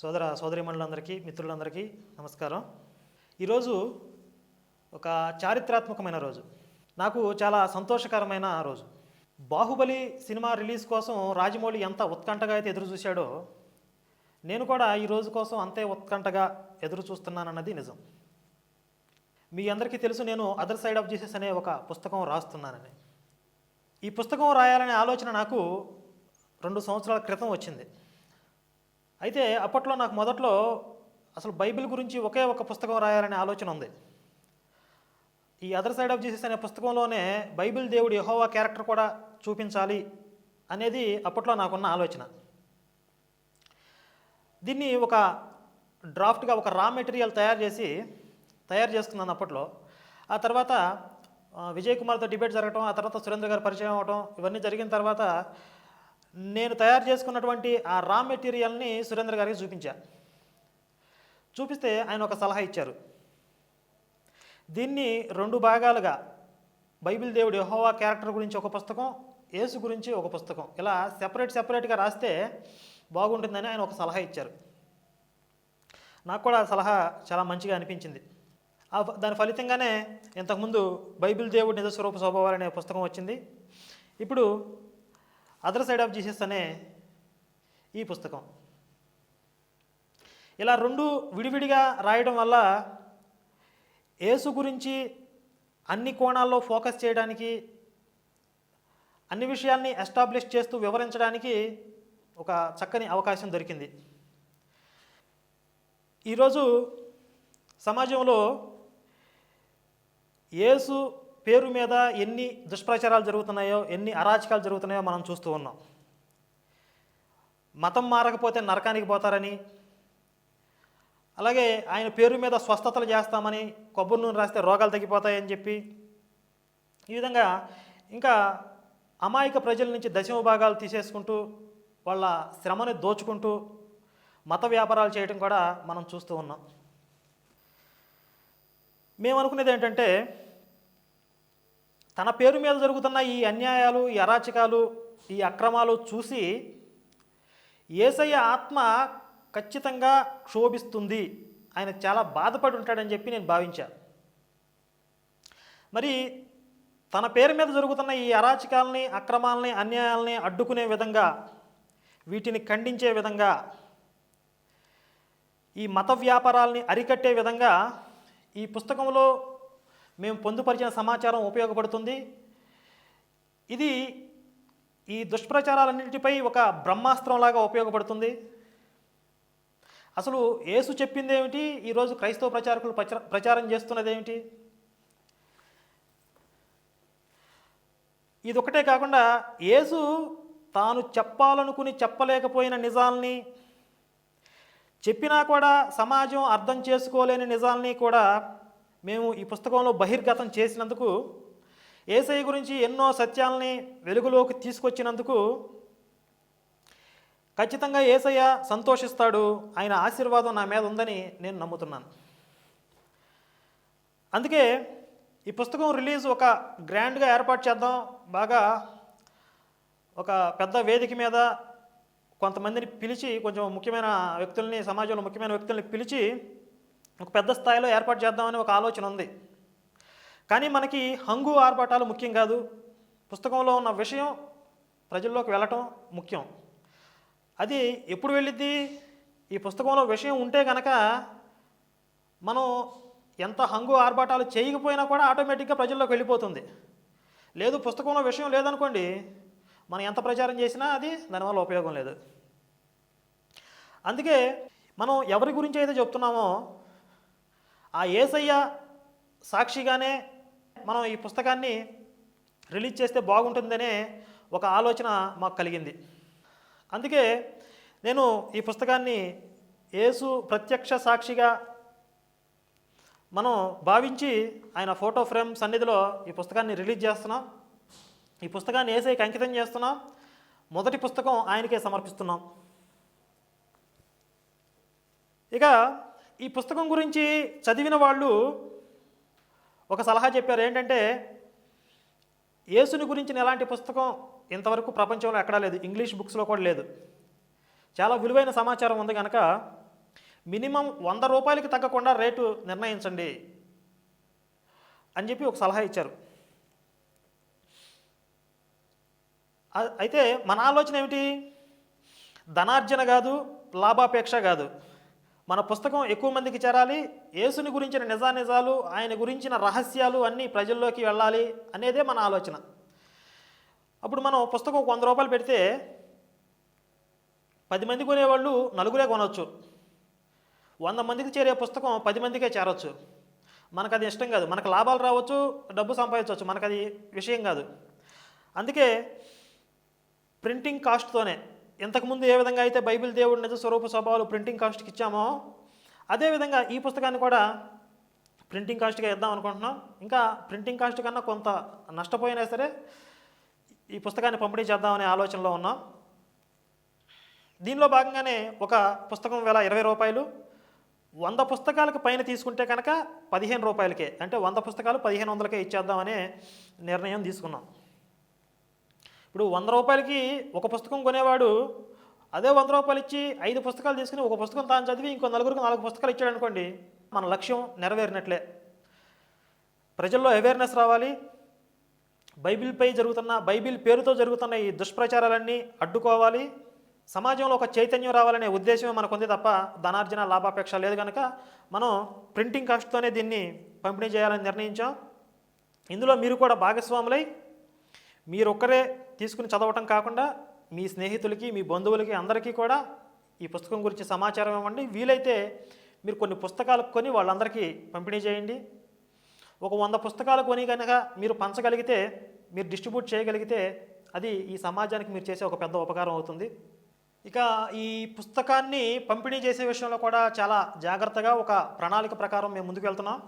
సోదర సోదరిమణులందరికీ మిత్రులందరికీ నమస్కారం. ఈరోజు ఒక చారిత్రాత్మకమైన రోజు. నాకు చాలా సంతోషకరమైన రోజు. బాహుబలి సినిమా రిలీజ్ కోసం రాజమౌళి ఎంత ఉత్కంఠగా అయితే ఎదురు చూశాడో నేను కూడా ఈ రోజు కోసం అంతే ఉత్కంఠగా ఎదురు చూస్తున్నానన్నది నిజం. మీ అందరికీ తెలుసు నేను అదర్ సైడ్ ఆఫ్ జీసస్ అనే ఒక పుస్తకం రాస్తున్నానని. ఈ పుస్తకం రాయాలనే ఆలోచన నాకు రెండు సంవత్సరాల క్రితం వచ్చింది. అయితే అప్పట్లో నాకు మొదట్లో అసలు బైబిల్ గురించి ఒకే ఒక పుస్తకం రాయాలనే ఆలోచన ఉంది. ఈ అదర్ సైడ్ ఆఫ్ జీసస్ అనే పుస్తకంలోనే బైబిల్ దేవుడు యహోవా క్యారెక్టర్ కూడా చూపించాలి అనేది అప్పట్లో నాకున్న ఆలోచన. దీన్ని ఒక డ్రాఫ్ట్గా ఒక రా మెటీరియల్ తయారు చేసి తయారు చేసుకున్నాను అప్పట్లో. ఆ తర్వాత విజయ్ కుమార్తో డిబేట్ జరగటం ఆ తర్వాత సురేంద్ర గారు పరిచయం అవటం ఇవన్నీ జరిగిన తర్వాత నేను తయారు చేసుకున్నటువంటి ఆ రా మెటీరియల్ని సురేంద్ర గారికి చూపించా. చూపిస్తే ఆయన ఒక సలహా ఇచ్చారు. దీన్ని రెండు భాగాలుగా బైబిల్ దేవుడు యహోవా క్యారెక్టర్ గురించి ఒక పుస్తకం యేసు గురించి ఒక పుస్తకం. ఇలా సెపరేట్ సెపరేట్గా రాస్తే బాగుంటుందని ఆయన ఒక సలహా ఇచ్చారు. నాకు కూడా ఆ సలహా చాలా మంచిగా అనిపించింది. ఆ ఫ- దాని ఫలితంగానే ఇంతకుముందు బైబిల్ దేవుడి నిజస్వరూప స్వభావాలు అనే పుస్తకం వచ్చింది. ఇప్పుడు అదర్ సైడ్ ఆఫ్ జీసస్ అనే ఈ పుస్తకం. ఇలా రెండు విడివిడిగా రాయడం వల్ల యేసు గురించి అన్ని కోణాల్లో ఫోకస్ చేయడానికి అన్ని విషయాల్ని ఎస్టాబ్లిష్ చేస్తూ వివరించడానికి ఒక చక్కని అవకాశం దొరికింది. ఈరోజు సమాజంలో యేసు పేరు మీద ఎన్ని దుష్ప్రచారాలు జరుగుతున్నాయో ఎన్ని అరాచకాలు జరుగుతున్నాయో మనం చూస్తూ ఉన్నాం. మతం మారకపోతే నరకానికి పోతారని అలాగే ఆయన పేరు మీద స్వస్థతలు చేస్తామని కొబ్బరి నూనె రాస్తే రోగాలు తగ్గిపోతాయని చెప్పి ఈ విధంగా ఇంకా అమాయక ప్రజల నుంచి దశమ భాగాలు తీసేసుకుంటూ వాళ్ళ శ్రమని దోచుకుంటూ మత వ్యాపారాలు చేయడం కూడా మనం చూస్తూ ఉన్నాం. మేము అనుకునేది ఏంటంటే తన పేరు మీద జరుగుతున్న ఈ అన్యాయాలు ఈ అరాచకాలు ఈ అక్రమాలు చూసి ఏసయ్య ఆత్మ ఖచ్చితంగా క్షోభిస్తుంది. ఆయన చాలా బాధపడి ఉంటాడని చెప్పి నేను భావించాను మరి తన పేరు మీద జరుగుతున్న ఈ అరాచకాలని అక్రమాలని అన్యాయాలని అడ్డుకునే విధంగా వీటిని ఖండించే విధంగా ఈ మత వ్యాపారాల్ని అరికట్టే విధంగా ఈ పుస్తకంలో మేము పొందుపరిచిన సమాచారం ఉపయోగపడుతుంది. ఇది ఈ దుష్ప్రచారాలన్నింటిపై ఒక బ్రహ్మాస్త్రంలాగా ఉపయోగపడుతుంది. అసలు యేసు చెప్పింది ఏమిటి ఈరోజు క్రైస్తవ ప్రచారకులు ప్రచా ప్రచారం చేస్తున్నది ఏమిటి ఇది ఒకటే కాకుండా యేసు తాను చెప్పాలనుకుని చెప్పలేకపోయిన నిజాల్ని చెప్పినా కూడా సమాజం అర్థం చేసుకోలేని నిజాల్ని కూడా మేము ఈ పుస్తకంలో బహిర్గతం చేసినందుకు ఏసై గురించి ఎన్నో సత్యాలని వెలుగులోకి తీసుకొచ్చినందుకు ఖచ్చితంగా ఏసయ్య సంతోషిస్తాడు ఆయన ఆశీర్వాదం నా మీద ఉందని నేను నమ్ముతున్నాను. అందుకే ఈ పుస్తకం రిలీజ్ ఒక గ్రాండ్గా ఏర్పాటు చేద్దాం. బాగా ఒక పెద్ద వేదిక మీద కొంతమందిని పిలిచి కొంచెం ముఖ్యమైన వ్యక్తుల్ని సమాజంలో ముఖ్యమైన వ్యక్తుల్ని పిలిచి ఒక పెద్ద స్థాయిలో ఏర్పాటు చేద్దామని ఒక ఆలోచన ఉంది. కానీ మనకి హంగు ఆర్భాటాలు ముఖ్యం కాదు. పుస్తకంలో ఉన్న విషయం ప్రజల్లోకి వెళ్ళటం ముఖ్యం. అది ఎప్పుడు వెళ్ళిద్ది? ఈ పుస్తకంలో విషయం ఉంటే కనుక మనం ఎంత హంగు ఆర్భాటాలు చేయకపోయినా కూడా ఆటోమేటిక్గా ప్రజల్లోకి వెళ్ళిపోతుంది. లేదు పుస్తకంలో విషయం లేదనుకోండి మనం ఎంత ప్రచారం చేసినా అది దానివల్ల ఉపయోగం లేదు. అందుకే మనం ఎవరి గురించి అయితే చెప్తున్నామో ఆ ఏసయ్య సాక్షిగానే మనం ఈ పుస్తకాన్ని రిలీజ్ చేస్తే బాగుంటుందనే ఒక ఆలోచన మాకు కలిగింది. అందుకే నేను ఈ పుస్తకాన్ని యేసు ప్రత్యక్ష సాక్షిగా మనం భావించి ఆయన ఫోటో ఫ్రేమ్ సన్నిధిలో ఈ పుస్తకాన్ని రిలీజ్ చేస్తున్నాం. ఈ పుస్తకాన్ని ఏసైకి అంకితం చేస్తున్నాం. మొదటి పుస్తకం ఆయనకే సమర్పిస్తున్నాం. ఇక ఈ పుస్తకం గురించి చదివిన వాళ్ళు ఒక సలహా చెప్పారు. ఏంటంటే యేసుని గురించిన ఎలాంటి పుస్తకం ఇంతవరకు ప్రపంచంలో ఎక్కడా లేదు ఇంగ్లీష్ బుక్స్లో కూడా లేదు. చాలా విలువైన సమాచారం ఉంది కనుక మినిమం వంద రూపాయలకి తగ్గకుండా రేటు నిర్ణయించండి అని చెప్పి ఒక సలహా ఇచ్చారు. అయితే మన ఆలోచన ఏమిటి? ధనార్జన కాదు లాభాపేక్ష కాదు. మన పుస్తకం ఎక్కువ మందికి చేరాలి యేసుని గురించిన నిజానిజాలు ఆయన గురించిన రహస్యాలు అన్నీ ప్రజల్లోకి వెళ్ళాలి అనేదే మన ఆలోచన. అప్పుడు మనం పుస్తకం వంద రూపాయలు పెడితే పది మంది కొనేవాళ్ళు నలుగురే కొనవచ్చు వంద మందికి చేరే పుస్తకం పది మందికే చేరవచ్చు మనకు అది ఇష్టం కాదు. మనకు లాభాలు రావచ్చు డబ్బు సంపాదించవచ్చు. మనకు అది విషయం కాదు. అందుకే ప్రింటింగ్ కాస్ట్తోనే ఇంతకుముందు ఏ విధంగా అయితే బైబిల్ దేవుడి నిజ స్వరూప స్వభావాలు ప్రింటింగ్ కాస్ట్కి ఇచ్చామో అదేవిధంగా ఈ పుస్తకాన్ని కూడా ప్రింటింగ్ కాస్ట్గా ఇద్దాం అనుకుంటున్నాం. ఇంకా ప్రింటింగ్ కాస్ట్ కన్నా కొంత నష్టపోయినా సరే ఈ పుస్తకాన్ని పంపిణీ చేద్దామనే ఆలోచనలో ఉన్నాం. దీనిలో భాగంగానే ఒక పుస్తకం వేల ఇరవై రూపాయలు వంద పుస్తకాలకు పైన తీసుకుంటే కనుక పదిహేను రూపాయలకే అంటే వంద పుస్తకాలు పదిహేను వందలకే ఇచ్చేద్దామనే నిర్ణయం తీసుకున్నాం. ఇప్పుడు వంద రూపాయలకి ఒక పుస్తకం కొనేవాడు అదే వంద రూపాయలు ఇచ్చి ఐదు పుస్తకాలు తీసుకుని ఒక పుస్తకం తాను చదివి ఇంకో నలుగురికి నాలుగు పుస్తకాలు ఇచ్చాడు అనుకోండి మన లక్ష్యం నెరవేరినట్లే. ప్రజల్లో అవేర్నెస్ రావాలి. బైబిల్పై జరుగుతున్న బైబిల్ పేరుతో జరుగుతున్న ఈ దుష్ప్రచారాలన్నీ అడ్డుకోవాలి. సమాజంలో ఒక చైతన్యం రావాలనే ఉద్దేశమే మనకుంది తప్ప ధనార్జన లాభాపేక్ష లేదు కనుక మనం ప్రింటింగ్ కాస్ట్తోనే దీన్ని పంపిణీ చేయాలని నిర్ణయించాం. ఇందులో మీరు కూడా భాగస్వాములై మీరొక్కరే తీసుకుని చదవటం కాకుండా మీ స్నేహితులకి మీ బంధువులకి అందరికీ కూడా ఈ పుస్తకం గురించి సమాచారం ఇవ్వండి. వీలైతే మీరు కొన్ని పుస్తకాలు కొని వాళ్ళందరికీ పంపిణీ చేయండి. ఒక వంద పుస్తకాలు కొని కనుక మీరు పంచగలిగితే మీరు డిస్ట్రిబ్యూట్ చేయగలిగితే అది ఈ సమాజానికి మీరు చేసే ఒక పెద్ద ఉపకారం అవుతుంది. ఇక ఈ పుస్తకాన్ని పంపిణీ చేసే విషయంలో కూడా చాలా జాగ్రత్తగా ఒక ప్రణాళిక ప్రకారం మేము ముందుకు వెళ్తున్నాం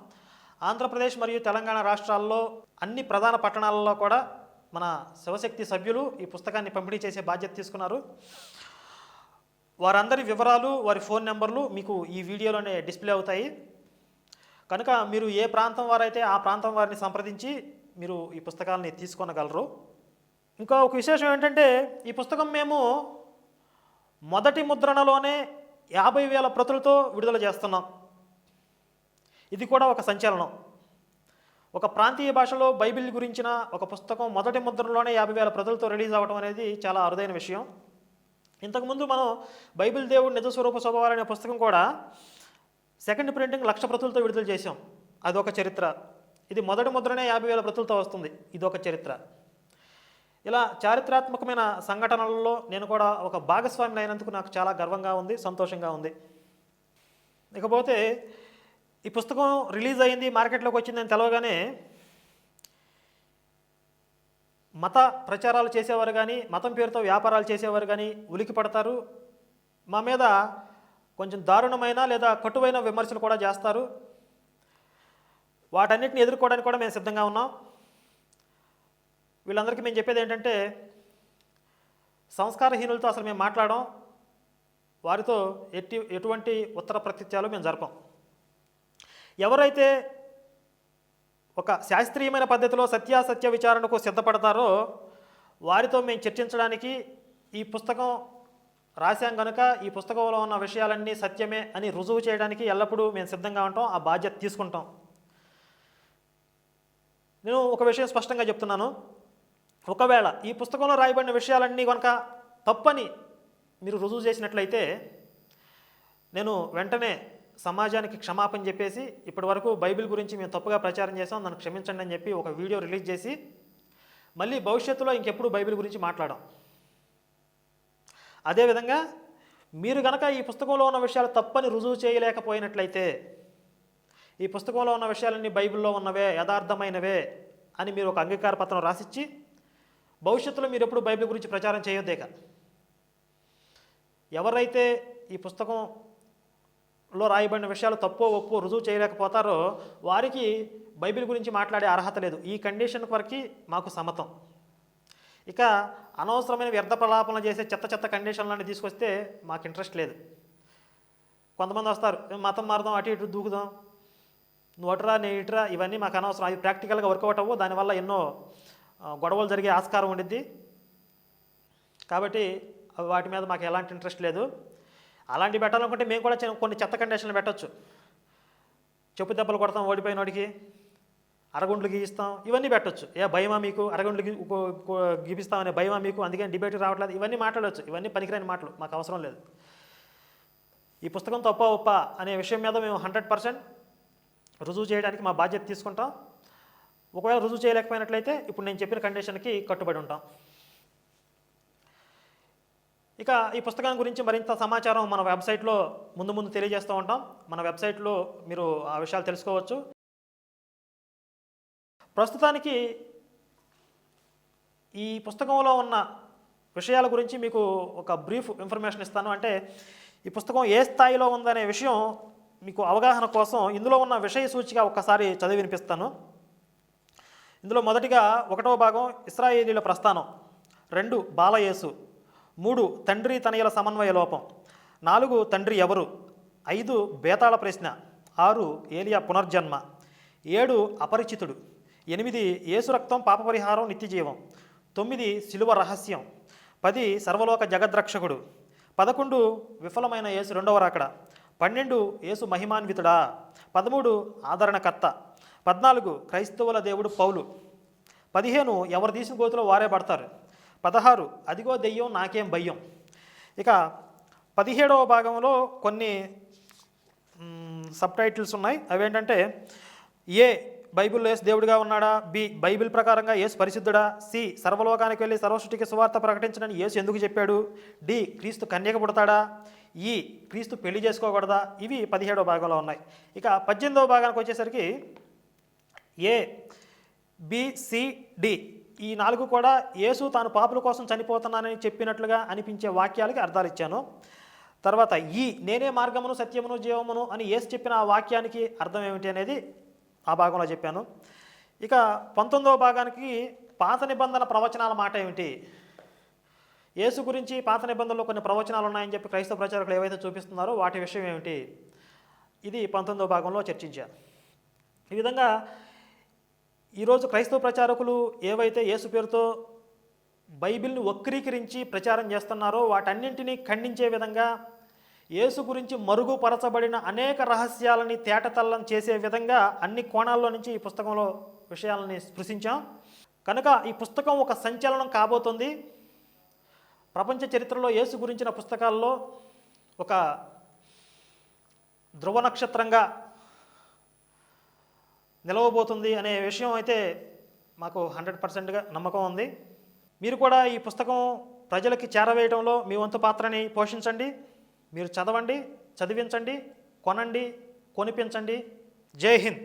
ఆంధ్రప్రదేశ్ మరియు తెలంగాణ రాష్ట్రాల్లో అన్ని ప్రధాన పట్టణాలలో కూడా మన శివశక్తి సభ్యులు ఈ పుస్తకాన్ని పంపిణీ చేసే బాధ్యత తీసుకున్నారు. వారందరి వివరాలు వారి ఫోన్ నెంబర్లు మీకు ఈ వీడియోలోనే డిస్ప్లే అవుతాయి. కనుక మీరు ఏ ప్రాంతం వారైతే ఆ ప్రాంతం వారిని సంప్రదించి మీరు ఈ పుస్తకాలని తీసుకొనగలరు. ఇంకా ఒక విశేషం ఏంటంటే ఈ పుస్తకం మేము మొదటి ముద్రణలోనే యాభై వేల ప్రతులతో విడుదల చేస్తున్నాం. ఇది కూడా ఒక సంచలనం. ఒక ప్రాంతీయ భాషలో బైబిల్ గురించిన ఒక పుస్తకం మొదటి ముద్రలోనే యాభై వేల ప్రతులతో రిలీజ్ అవ్వడం అనేది చాలా అరుదైన విషయం. ఇంతకుముందు మనం బైబిల్ దేవుడు నిజ స్వరూప స్వభావాలు అనే పుస్తకం కూడా సెకండ్ ప్రింటింగ్ లక్ష ప్రతులతో విడుదల చేశాం. అదొక చరిత్ర. ఇది మొదటి ముద్రనే యాభై వేల ప్రతులతో వస్తుంది. ఇదొక చరిత్ర. ఇలా చారిత్రాత్మకమైన సంఘటనలలో నేను కూడా ఒక భాగస్వామిని అయినందుకు నాకు చాలా గర్వంగా ఉంది సంతోషంగా ఉంది. ఇకపోతే ఈ పుస్తకం రిలీజ్ అయింది మార్కెట్లోకి వచ్చిందని తెలవగానే మత ప్రచారాలు చేసేవారు కానీ మతం పేరుతో వ్యాపారాలు చేసేవారు కానీ ఉలికి పడతారు. మా మీద కొంచెం దారుణమైన లేదా కటువైన విమర్శలు కూడా చేస్తారు. వాటన్నిటిని ఎదుర్కోవడానికి కూడా మేము సిద్ధంగా ఉన్నాం. వీళ్ళందరికీ మేము చెప్పేది ఏంటంటే సంస్కారహీనులతో అసలు మేము మాట్లాడడం వారితో ఎట్టి ఎటువంటి ఉత్తర ప్రత్యుత్యాలు మేము జరపం. ఎవరైతే ఒక శాస్త్రీయమైన పద్ధతిలో సత్యాసత్య విచారణకు సిద్ధపడతారో వారితో మేము చర్చించడానికి ఈ పుస్తకం రాశాం కనుక ఈ పుస్తకంలో ఉన్న విషయాలన్నీ సత్యమే అని రుజువు చేయడానికి ఎల్లప్పుడూ మేము సిద్ధంగా ఉంటాం ఆ బాధ్యత తీసుకుంటాం. నేను ఒక విషయం స్పష్టంగా చెప్తున్నాను. ఒకవేళ ఈ పుస్తకంలో రాయబడిన విషయాలన్నీ కనుక తప్పని మీరు రుజువు చేసినట్లయితే నేను వెంటనే సమాజానికి క్షమాపణ చెప్పేసి ఇప్పటి వరకు బైబిల్ గురించి మేము తప్పుగా ప్రచారం చేసాం నన్ను క్షమించండి అని చెప్పి ఒక వీడియో రిలీజ్ చేసి మళ్ళీ భవిష్యత్తులో ఇంకెప్పుడు బైబిల్ గురించి మాట్లాడాం. అదేవిధంగా మీరు గనక ఈ పుస్తకంలో ఉన్న విషయాలు తప్పని రుజువు చేయలేకపోయినట్లయితే ఈ పుస్తకంలో ఉన్న విషయాలన్నీ బైబిల్లో ఉన్నవే యథార్థమైనవే అని మీరు ఒక అంగీకార పత్రం రాసిచ్చి భవిష్యత్తులో మీరు ఎప్పుడు బైబిల్ గురించి ప్రచారం చేయొద్దేక ఎవరైతే ఈ పుస్తకం లో రాయబడిన విషయాలు తప్పో ఒప్పో రుజువు చేయలేకపోతారో వారికి బైబిల్ గురించి మాట్లాడే అర్హత లేదు. ఈ కండిషన్ వరకు మాకు సమతం ఇక అనవసరమైన వ్యర్థ ప్రలాపనలు చేసే చెత్త చెత్త కండిషన్లన్నీ తీసుకొస్తే మాకు ఇంట్రెస్ట్ లేదు. కొంతమంది వస్తారు మతం మారుదాం అటు ఇటు దూకుదాం. నువ్వు అటురా నేను ఇటురా ఇవన్నీ మాకు అనవసరం. అవి ప్రాక్టికల్గా వర్కౌట్ అవ్వు. దానివల్ల ఎన్నో గొడవలు జరిగే ఆస్కారం ఉండిద్ది. కాబట్టి వాటి మీద మాకు ఎలాంటి ఇంట్రెస్ట్ లేదు. అలాంటివి పెట్టాలనుకుంటే మేము కూడా చిన్న- కొన్ని చెత్త కండిషన్లు పెట్టచ్చు. చెప్పు దెబ్బలు కొడతాం ఓడిపోయినోడికి అరగుండ్లు గీయిస్తాం ఇవన్నీ పెట్టచ్చు. ఏ భయమా మీకు? అరగుండ్లు గీ- గీపిస్తామనే భయమా మీకు? అందుకే డిబేట్ రావట్లేదు. ఇవన్నీ మాట్లాడవచ్చు ఇవన్నీ పనికిరాని మాటలు. మాకు అవసరం లేదు. ఈ పుస్తకం తప్ప ఒప్ప అనే విషయం మీద మేము హండ్రెడ్ పర్సెంట్ రుజువు చేయడానికి మా బాధ్యత తీసుకుంటాం. ఒకవేళ రుజువు చేయలేకపోయినట్లయితే ఇప్పుడు నేను చెప్పిన కండిషన్కి కట్టుబడి ఉంటాం. ఇక ఈ పుస్తకం గురించి మరింత సమాచారం మన వెబ్సైట్లో ముందు ముందు తెలియజేస్తూ ఉంటాం. మన వెబ్సైట్లో మీరు ఆ విషయాలు తెలుసుకోవచ్చు. ప్రస్తుతానికి ఈ పుస్తకంలో ఉన్న విషయాల గురించి మీకు ఒక బ్రీఫ్ ఇన్ఫర్మేషన్ ఇస్తాను. అంటే ఈ పుస్తకం ఏ స్థాయిలో ఉందనే విషయం మీకు అవగాహన కోసం ఇందులో ఉన్న విషయ సూచిక ఒక్కసారి చదివి వినిపిస్తాను. ఇందులో మొదటిగా ఒకటవ భాగం ఇస్రాయేలీల ప్రస్థానం. రెండు బాలయేసు మూడు తండ్రి తనయుల సమన్వయ లోపం. నాలుగు తండ్రి ఎవరు? ఐదు బేతాళ ప్రశ్న. ఆరు ఏలియా పునర్జన్మ. ఏడు అపరిచితుడు. ఎనిమిది యేసు రక్తం పాపపరిహారం నిత్యజీవం. తొమ్మిది శిలువ రహస్యం. పది సర్వలోక జగద్రక్షకుడు. పదకొండు విఫలమైన యేసు రెండవ రాకడ. పన్నెండు యేసు మహిమాన్వితుడా. పదమూడు ఆదరణకర్త. పద్నాలుగు క్రైస్తవుల దేవుడు పౌలు. పదిహేను ఎవరు తీసిన గోతులో వారే పడతారు. పదహారు అదిగో దెయ్యం నాకేం భయం. ఇక పదిహేడవ భాగంలో కొన్ని సబ్ టైటిల్స్ ఉన్నాయి. అవేంటంటే ఏ బైబిల్లో యేసు దేవుడిగా ఉన్నాడా? బి బైబిల్ ప్రకారంగా యేసు పరిశుద్ధుడా? సి సర్వలోకానికి వెళ్ళి సర్వసృష్టికి సువార్త ప్రకటించడని యేసు ఎందుకు చెప్పాడు? డి క్రీస్తు కన్యక పుడతాడా? ఈ క్రీస్తు పెళ్ళి చేసుకోకూడదా? ఇవి పదిహేడవ భాగంలో ఉన్నాయి. ఇక పద్దెనిమిదవ భాగానికి వచ్చేసరికి ఏ బిసిడి ఈ నాలుగు కూడా యేసు తాను పాపుల కోసం చనిపోతున్నానని చెప్పినట్లుగా అనిపించే వాక్యాలకి అర్థాలు ఇచ్చాను. తర్వాత ఈ నేనే మార్గమును సత్యమును జీవమును అని యేసు చెప్పిన ఆ వాక్యానికి అర్థం ఏమిటి అనేది ఆ భాగంలో చెప్పాను. ఇక పంతొమ్మిదవ భాగానికి పాత నిబంధన ప్రవచనాల మాట ఏమిటి? యేసు గురించి పాత నిబంధనలో కొన్ని ప్రవచనాలు ఉన్నాయని చెప్పి క్రైస్తవ ప్రచారకులు ఏవైతే చూపిస్తున్నారో వాటి విషయం ఏమిటి? ఇది పంతొమ్మిదవ భాగంలో చర్చించాను. ఈ విధంగా ఈరోజు క్రైస్తవ ప్రచారకులు ఏవైతే యేసు పేరుతో బైబిల్ని వక్రీకరించి ప్రచారం చేస్తున్నారో వాటన్నింటినీ ఖండించే విధంగా యేసు గురించి మరుగుపరచబడిన అనేక రహస్యాలని తేటతల్లం చేసే విధంగా అన్ని కోణాల్లో నుంచి ఈ పుస్తకంలో విషయాలని స్పృశించాం. కనుక ఈ పుస్తకం ఒక సంచలనం కాబోతుంది. ప్రపంచ చరిత్రలో యేసు గురించిన పుస్తకాల్లో ఒక ధ్రువ నక్షత్రంగా నిలవబోతుంది అనే విషయం అయితే మాకు హండ్రెడ్ పర్సెంట్గా నమ్మకం ఉంది. మీరు కూడా ఈ పుస్తకం ప్రజలకి చేరవేయడంలో మీ వంతు పాత్రని పోషించండి. మీరు చదవండి చదివించండి కొనండి కొనిపించండి. జై హింద్.